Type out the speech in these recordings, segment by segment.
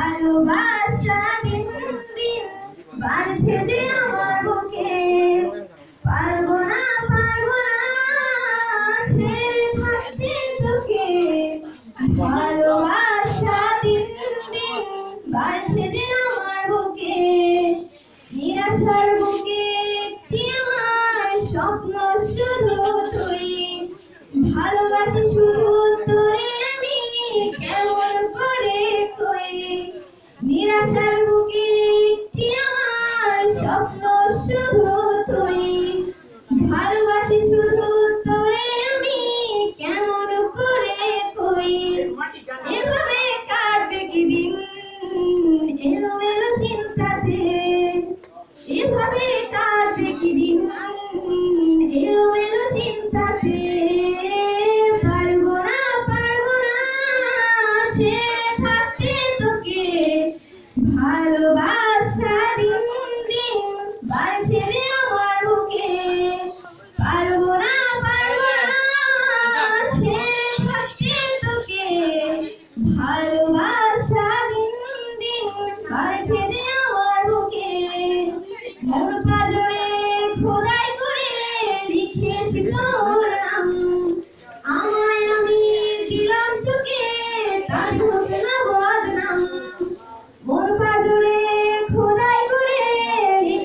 ভালোবাসা দিন দিন বাড়ছে যে আমার বুকে। পারব না পারব না, ছেড়ে থাকতে তোকে। ভালোবাসা দিন দিন বাড়ছে যে আমার বুকে। নিরাশার বুকে একটি আমার স্বপ্ন শুধু তুই। ভালোবাসি শুধু নিরাশার বুকে একটি আমার স্বপ্ন শুধু তুই। ভালোবাসি শুধু তোরে আমি, কেমন করে কই এভাবে কাটবে কি দিন? এলোমেলো চিন্তাতে। এভাবে কাটবে কি দিন? এলোমেলো চিন্তাতে। পারব না পারব না তোকে ভালোবাসা দিন দিন বাড়ছে যে আমার বুকে। পারব না পারব না ছেড়ে থাকতে তোকে। ভালোবাসা দিন দিন বাড়ছে যে আমার বুকে। মোর পাজরে খোদাই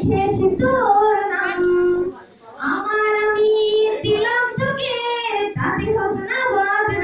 বদনাম মোর